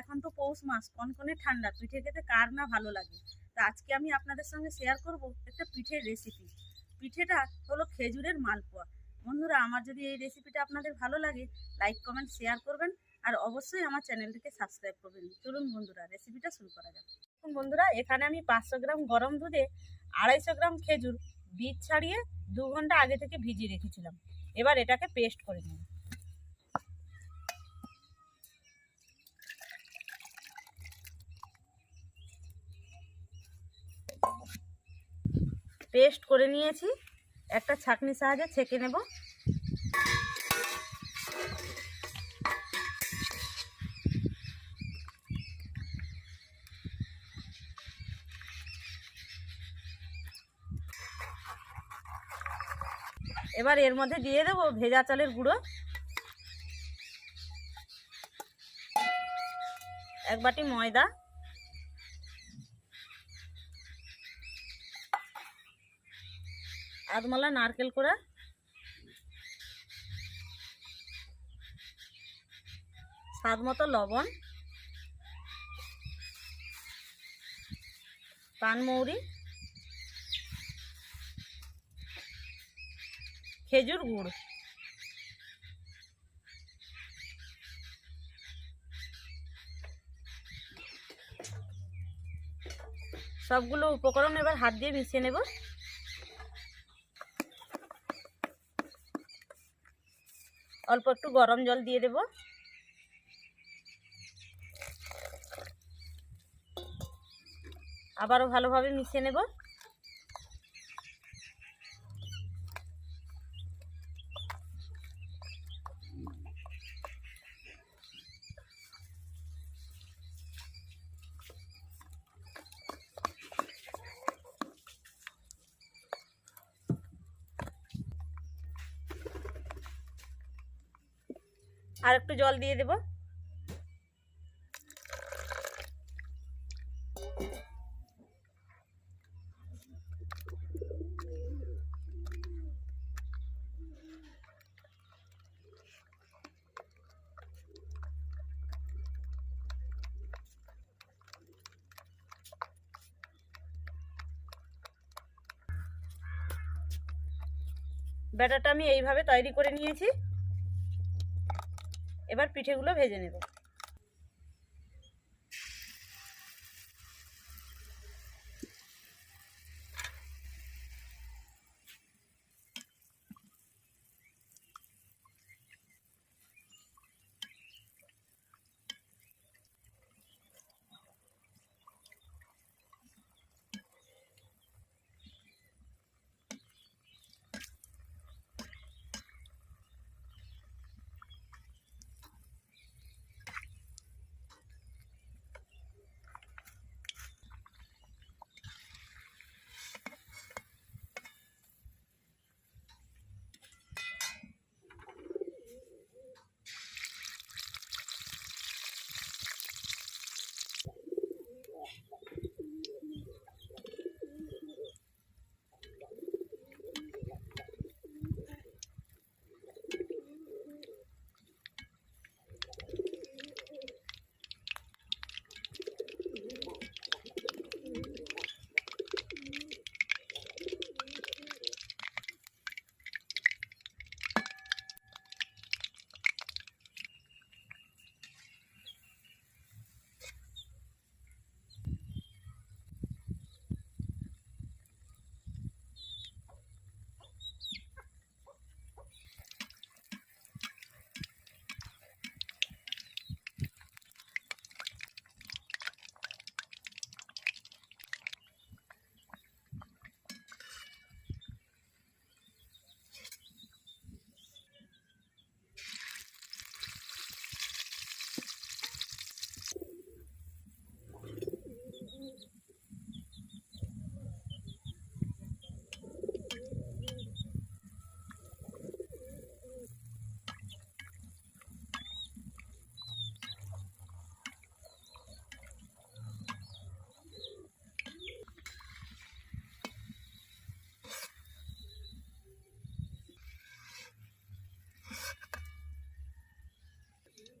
এখন তো পৌষ মাস, কনকনে ঠান্ডা, পিঠে খেতে কার না ভালো লাগে? তা আজকে আমি আপনাদের সঙ্গে শেয়ার করব একটা পিঠের রেসিপি পিঠেটা হলো খেজুরের মালপোয়া। বন্ধুরা, আমার যদি এই রেসিপিটা আপনাদের ভালো লাগে লাইক কমেন্ট শেয়ার করবেন আর অবশ্যই আমার চ্যানেলটিকে সাবস্ক্রাইব করবেন। চলুন বন্ধুরা রেসিপিটা শুরু করা যাক। বন্ধুরা, এখানে আমি পাঁচশো গ্রাম গরম দুধে আড়াইশো গ্রাম খেজুর, বীজ ছাড়িয়ে দু ঘণ্টা আগে থেকে ভিজিয়ে রেখেছিলাম। এবার এটাকে পেস্ট করে নেব পেস্ট করে নিয়েছি। একটা ছাঁকনির সাহায্যে ছেঁকে নেব। এবার এর মধ্যে দিয়ে দেবো ভেজা চালের গুঁড়ো। এক বাটি ময়দা। আধমলা নারকেল কোড়া। স্বাদ মতো লবণ। পানমৌরি। খেজুর গুড়। সবগুলো উপকরণ এবার হাত দিয়ে মিশিয়ে নেব। অল্প একটু গরম জল দিয়ে দেব। আবারও ভালোভাবে মিশিয়ে নেব। আর একটু জল দিয়ে দেব। ব্যাটারটা আমি এইভাবে তৈরি করে নিয়েছি। এবার পিঠেগুলো ভেজে নেব।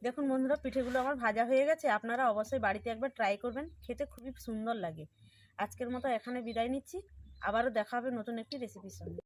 দেখুন বন্ধুরা, পিঠেগুলো আমার ভাজা হয়ে গেছে। আপনারা অবশ্যই বাড়িতে একবার ট্রাই করবেন। খেতে খুবই সুন্দর লাগে। আজকের মতো এখানে বিদায় নিচ্ছি। আবারও দেখা হবে নতুন একটি রেসিপির সঙ্গে।